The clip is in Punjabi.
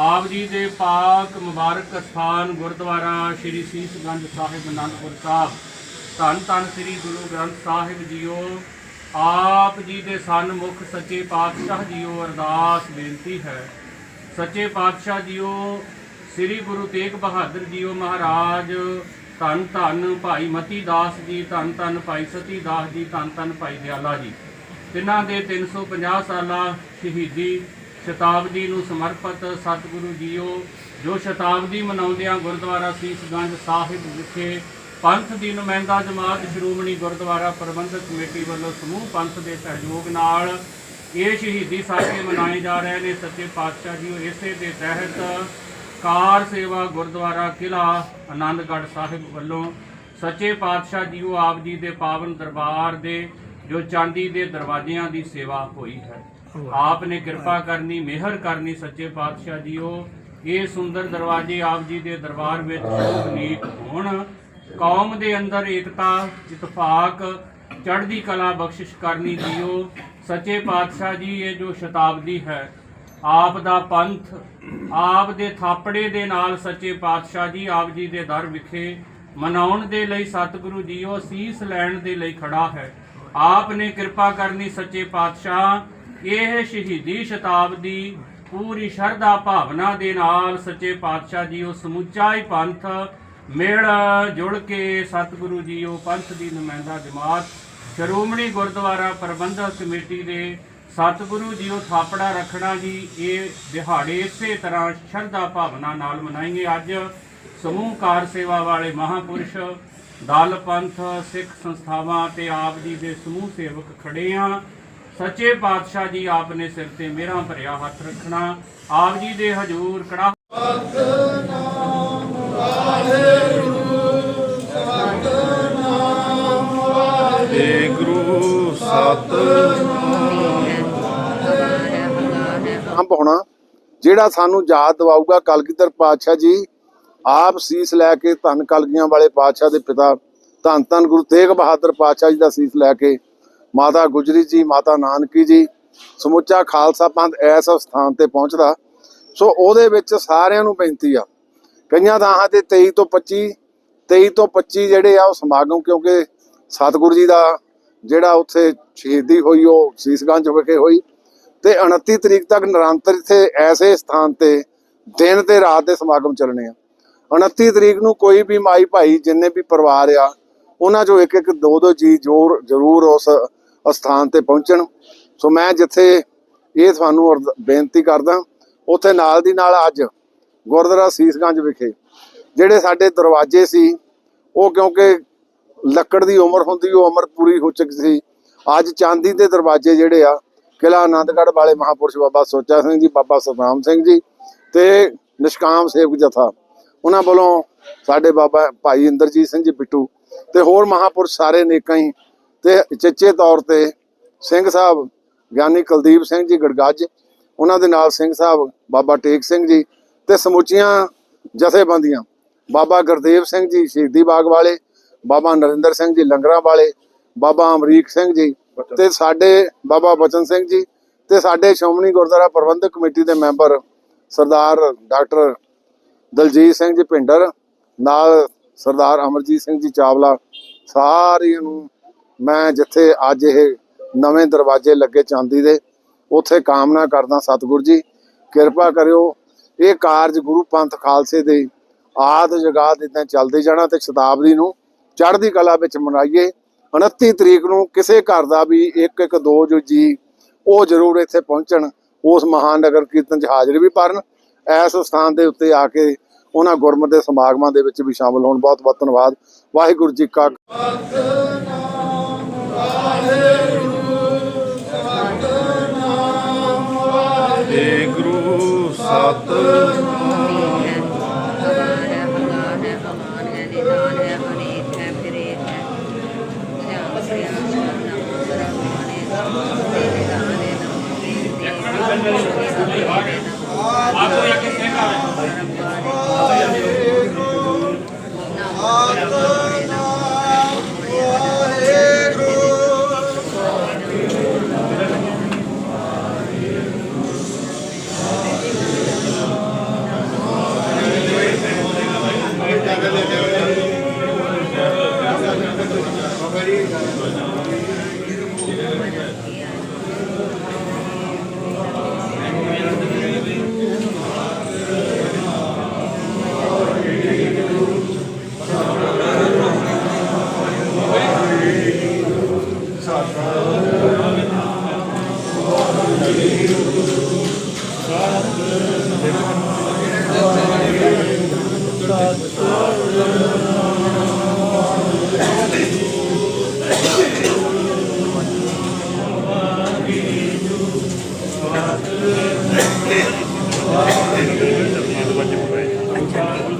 ਆਪ ਜੀ ਦੇ ਪਾਕ ਮੁਬਾਰਕ ਸਥਾਨ ਗੁਰਦੁਆਰਾ ਸ੍ਰੀ ਸੀਸਗੰਜ ਸਾਹਿਬ ਅਨੰਦਪੁਰ ਸਾਹਿਬ। ਧੰਨ ਧੰਨ ਸ੍ਰੀ ਗੁਰੂ ਗ੍ਰੰਥ ਸਾਹਿਬ ਜੀਓ। ਆਪ ਜੀ ਦੇ ਸਨਮੁਖ ਸੱਚੇ ਪਾਤਸ਼ਾਹ ਜੀਓ ਅਰਦਾਸ ਬੇਨਤੀ ਹੈ। ਸੱਚੇ ਪਾਤਸ਼ਾਹ ਜੀਓ, ਸ੍ਰੀ ਗੁਰੂ ਤੇਗ ਬਹਾਦਰ ਜੀਓ ਮਹਾਰਾਜ। ਧੰਨ ਧੰਨ ਭਾਈ ਮਤੀ ਦਾਸ ਜੀ, ਧੰਨ ਧੰਨ ਭਾਈ ਸਤੀ ਦਾਸ ਜੀ, ਧੰਨ ਧੰਨ ਭਾਈ ਦਿਆਲਾ ਜੀ। ਤਿੰਨਾਂ ਦੇ 350 ਸਾਲਾ ਸ਼ਹੀਦੀ ਸ਼ਤਾਬਦੀ ਨੂੰ ਸਮਰਪਿਤ ਸਤਿਗੁਰੂ ਜੀਓ, ਜੋ ਸ਼ਤਾਬਦੀ ਮਨਾਉਂਦਿਆਂ ਗੁਰਦੁਆਰਾ ਸੀਸਗੰਜ ਸਾਹਿਬ ਵਿਖੇ ਪੰਥ ਦੀ ਨੁਮਾਇੰਦਾ ਜਮਾਤ ਸ਼੍ਰੋਮਣੀ ਗੁਰਦੁਆਰਾ ਪ੍ਰਬੰਧਕ ਕਮੇਟੀ ਵੱਲੋਂ ਸਮੂਹ ਪੰਥ ਦੇ ਸਹਿਯੋਗ ਨਾਲ ਇਹ ਸ਼ਹੀਦੀ ਸਾਕੇ ਮਨਾਏ ਜਾ ਰਹੇ ਨੇ। ਸੱਚੇ ਪਾਤਸ਼ਾਹ ਜੀਓ, ਇਸੇ ਦੇ ਤਹਿਤ ਕਾਰ ਸੇਵਾ ਗੁਰਦੁਆਰਾ ਕਿਲਾ ਆਨੰਦਗੜ੍ਹ ਸਾਹਿਬ ਵੱਲੋਂ ਸੱਚੇ ਪਾਤਸ਼ਾਹ ਜੀਓ ਆਪ ਜੀ ਦੇ ਪਾਵਨ ਦਰਬਾਰ ਦੇ, ਜੋ ਚਾਂਦੀ ਦੇ ਦਰਵਾਜ਼ਿਆਂ ਦੀ ਸੇਵਾ ਹੋਈ ਹੈ। ਆਪ ਨੇ ਕਿਰਪਾ ਕਰਨੀ, ਮਿਹਰ ਕਰਨੀ ਸੱਚੇ ਪਾਤਸ਼ਾਹ ਜੀਓ। ਇਹ ਸੁੰਦਰ ਦਰਵਾਜ਼ੇ ਆਪ ਜੀ ਦੇ ਦਰਬਾਰ ਵਿੱਚ ਸ਼ੋਭਨੀਕ ਹੋਣ। ਕੌਮ ਦੇ ਅੰਦਰ ਏਕਤਾ, ਇਤਫਾਕ, ਚੜ੍ਹਦੀ ਕਲਾ ਬਖਸ਼ਿਸ਼ ਕਰਨੀ ਜੀਓ। ਸੱਚੇ ਪਾਤਸ਼ਾਹ ਜੀ, ਇਹ ਜੋ ਸ਼ਤਾਬਦੀ ਹੈ, ਆਪ ਦਾ ਪੰਥ, ਆਪ ਦੇ ਥਾਪੜੇ ਦੇ ਨਾਲ ਸੱਚੇ ਪਾਤਸ਼ਾਹ ਜੀ, ਆਪ ਜੀ ਦੇ ਦਰ ਵਿਖੇ ਮਨਾਉਣ ਦੇ ਲਈ ਸਤਿਗੁਰੂ ਜੀਓ, ਸੀਸ ਲੈਣ ਦੇ ਲਈ ਖੜਾ ਹੈ। ਆਪ ਨੇ ਕਿਰਪਾ ਕਰਨੀ ਸੱਚੇ ਪਾਤਸ਼ਾਹ। ਇਹ ਸ਼ਹੀਦੀ ਸ਼ਤਾਬਦੀ ਪੂਰੀ ਸ਼ਰਧਾ ਭਾਵਨਾ ਦੇ ਨਾਲ ਸੱਚੇ ਪਾਤਸ਼ਾਹ ਜੀ, ਉਹ ਸਮੁੱਚਾ ਹੀ ਪੰਥ ਮਿਲ ਜੁੜ ਕੇ ਸਤਿਗੁਰੂ ਜੀ, ਉਹ ਪੰਥ ਦੀ ਨੁਮਾਇੰਦਾ ਜਮਾਤ ਸ਼੍ਰੋਮਣੀ ਗੁਰਦੁਆਰਾ ਪ੍ਰਬੰਧਕ ਕਮੇਟੀ ਦੇ ਸਤਿਗੁਰੂ ਜੀ, ਉਹ ਥਾਪੜਾ ਰੱਖਣਾ ਜੀ, ਇਹ ਦਿਹਾੜੇ ਇਸੇ ਤਰ੍ਹਾਂ ਸ਼ਰਧਾ ਭਾਵਨਾ ਨਾਲ ਮਨਾਏਂਗੇ। ਅੱਜ ਸਮੂਹ ਕਾਰ ਸੇਵਾ ਵਾਲੇ ਮਹਾਪੁਰਸ਼, ਦਲ, ਪੰਥ, ਸਿੱਖ ਸੰਸਥਾਵਾਂ ਤੇ ਆਪ ਜੀ ਦੇ ਸਮੂਹ ਸੇਵਕ ਖੜੇ ਆ। ਸੱਚੇ ਪਾਤਸ਼ਾਹ ਜੀ ਆਪ ਨੇ ਸਿਰ ਤੇ ਮੇਰਾ ਭਰਿਆ ਹੱਥ ਰੱਖਣਾ, ਆਪ ਜੀ ਦੇ ਹਜੂਰ ਕੜਾ ਏ ਗੁਰੂ ਸਤ ਅੰਬ ਹੋਣਾ ਜਿਹੜਾ ਸਾਨੂੰ ਯਾਦ ਦਿਵਾਊਗਾ ਕਲਗੀਧਰ ਪਾਤਸ਼ਾਹ ਜੀ, ਆਪ ਸੀਸ ਲੈ ਕੇ ਧੰਨ ਕਲਗੀਆਂ ਵਾਲੇ ਪਾਤਸ਼ਾਹ ਦੇ ਪਿਤਾ ਧੰਨ ਧੰਨ ਗੁਰੂ ਤੇਗ ਬਹਾਦਰ ਪਾਤਸ਼ਾਹ ਜੀ ਦਾ ਸੀਸ ਲੈ ਕੇ ਮਾਤਾ ਗੁਜਰੀ ਜੀ, ਮਾਤਾ ਨਾਨਕੀ ਜੀ, ਸਮੁੱਚਾ ਖਾਲਸਾ ਪੰਥ ਐਸ ਸਥਾਨ ਤੇ ਪਹੁੰਚਦਾ। ਸੋ ਉਹਦੇ ਵਿੱਚ ਸਾਰਿਆਂ ਨੂੰ ਬੇਨਤੀ ਆ, ਕਈਆਂ ਥਾਵਾਂ ਤੇ 23 ਤੋਂ 25 23 ਤੋਂ 25 ਜਿਹੜੇ ਆ ਉਹ ਸਮਾਗਮ, ਕਿਉਂਕਿ ਸਤਿਗੁਰੂ ਜੀ ਦਾ ਜਿਹੜਾ ਉੱਥੇ ਸ਼ਹੀਦੀ ਹੋਈ, ਉਹ ਸੀਸਗੰਜ ਵਿਖੇ ਹੋਈ। ਤੇ 29 ਤਰੀਕ ਤੱਕ ਨਿਰੰਤਰ ਇੱਥੇ ਐਸੇ ਸਥਾਨ ਤੇ ਦਿਨ ਤੇ ਰਾਤ ਦੇ ਸਮਾਗਮ ਚੱਲਣੇ ਆ। 29 ਤਰੀਕ ਨੂੰ ਕੋਈ ਵੀ ਮਾਈ ਭਾਈ, ਜਿੰਨੇ ਵੀ ਪਰਿਵਾਰ ਆ, ਉਹਨਾਂ ਚੋਂ ਇੱਕ ਇੱਕ ਦੋ ਦੋ ਜੀ ਜੋਰ, ਜ਼ਰੂਰ ਉਸ ਸਥਾਨ ਤੇ ਪਹੁੰਚਣ। ਸੋ ਮੈਂ ਜਿੱਥੇ ਇਹ ਤੁਹਾਨੂੰ ਬੇਨਤੀ ਕਰਦਾ, ਉੱਥੇ ਨਾਲ ਦੀ ਨਾਲ ਅੱਜ ਗੁਰਦੁਆਰਾ ਸੀਸਗੰਜ ਵਿਖੇ, ਜਿਹੜੇ ਸਾਡੇ ਦਰਵਾਜ਼ੇ ਸੀ, ਉਹ ਕਿਉਂਕਿ ਲੱਕੜ ਦੀ ਉਮਰ ਹੁੰਦੀ, ਉਹ ਉਮਰ ਪੂਰੀ ਹੋ ਚੁੱਕੀ ਸੀ। ਅੱਜ ਚਾਂਦੀ ਦੇ ਦਰਵਾਜ਼ੇ ਜਿਹੜੇ ਆ ਕਿਲਾ ਆਨੰਦਗੜ੍ਹ ਵਾਲੇ ਮਹਾਪੁਰਸ਼ ਬਾਬਾ ਸੋਚਾ ਸਿੰਘ ਜੀ, ਬਾਬਾ ਸਤਨਾਮ ਸਿੰਘ ਜੀ ਤੇ ਨਿਸ਼ਕਾਮ ਸੇਵਕ ਜਥਾ। ਉਹਨਾਂ ਵੱਲੋਂ ਸਾਡੇ ਬਾਬਾ ਭਾਈ ਇੰਦਰਜੀਤ ਸਿੰਘ ਜੀ, ਬਿੱਟੂ ਤੇ ਹੋਰ ਮਹਾਪੁਰਸ਼ ਸਾਰੇ ਨੇਕਾਂ ਹੀ ਤੇ ਚੱਚੇ ਤੌਰ ਤੇ ਸਿੰਘ ਸਾਹਿਬ ਗਿਆਨੀ ਕੁਲਦੀਪ ਸਿੰਘ ਜੀ ਗੜਗੱਜ ਉਹਨਾਂ ਦੇ ਨਾਲ ਸਿੰਘ ਸਾਹਿਬ ਬਾਬਾ ਟੇਕ ਸਿੰਘ ਜੀ ਤੇ ਸਮੁੱਚੀਆਂ ਜਥੇਬੰਦੀਆਂ ਬਾਬਾ ਗੁਰਦੇਵ ਸਿੰਘ ਜੀ ਸ਼ਹੀਦੀ ਬਾਗ ਵਾਲੇ ਬਾਬਾ ਨਰਿੰਦਰ ਸਿੰਘ ਜੀ ਲੰਗਰਾਂ ਵਾਲੇ ਬਾਬਾ ਅਮਰੀਕ ਸਿੰਘ ਜੀ ਤੇ ਸਾਡੇ ਬਾਬਾ ਬਚਨ ਸਿੰਘ ਜੀ ਤੇ ਸਾਡੇ ਸ਼੍ਰੋਮਣੀ ਗੁਰਦੁਆਰਾ ਪ੍ਰਬੰਧਕ ਕਮੇਟੀ ਦੇ ਮੈਂਬਰ ਸਰਦਾਰ ਡਾਕਟਰ ਦਲਜੀਤ ਸਿੰਘ ਜੀ ਭਿੰਡਰ ਨਾਲ ਸਰਦਾਰ ਅਮਰਜੀਤ ਸਿੰਘ ਜੀ ਚਾਵਲਾ ਸਾਰਿਆਂ ਨੂੰ ਮੈਂ ਜਿੱਥੇ ਅੱਜ ਇਹ ਨਵੇਂ ਦਰਵਾਜ਼ੇ ਲੱਗੇ ਚਾਂਦੀ ਦੇ, ਉੱਥੇ ਕਾਮਨਾ ਕਰਦਾ ਸਤਿਗੁਰੂ ਜੀ। ਕਿਰਪਾ ਕਰਿਓ, ਇਹ ਕਾਰਜ ਗੁਰੂ ਪੰਥ ਖਾਲਸੇ ਦੇ ਆਦ ਜਗਾਦ ਇਦਾਂ ਚੱਲਦੇ ਜਾਣਾ ਤੇ ਸ਼ਤਾਬਦੀ ਨੂੰ ਚੜ੍ਹਦੀ ਕਲਾ ਵਿੱਚ ਮਨਾਈਏ। 29 ਤਰੀਕ ਨੂੰ ਕਿਸੇ ਘਰ ਦਾ ਵੀ ਇੱਕ ਇੱਕ ਦੋ ਜੋ ਜੀ ਉਹ ਜ਼ਰੂਰ ਇੱਥੇ ਪਹੁੰਚਣ, ਉਸ ਮਹਾਨ ਨਗਰ ਕੀਰਤਨ 'ਚ ਹਾਜ਼ਰੀ ਵੀ ਭਰਨ। ਇਸ ਸਥਾਨ ਦੇ ਉੱਤੇ ਆ ਕੇ ਉਹਨਾਂ ਗੁਰਮਤਿ ਦੇ ਸਮਾਗਮਾਂ ਦੇ ਵਿੱਚ ਵੀ ਸ਼ਾਮਲ ਹੋਣ। ਬਹੁਤ ਬਹੁਤ ਧੰਨਵਾਦ। ਵਾਹਿਗੁਰੂ ਜੀ ਕਾ आपको या किसने कहा है अंजली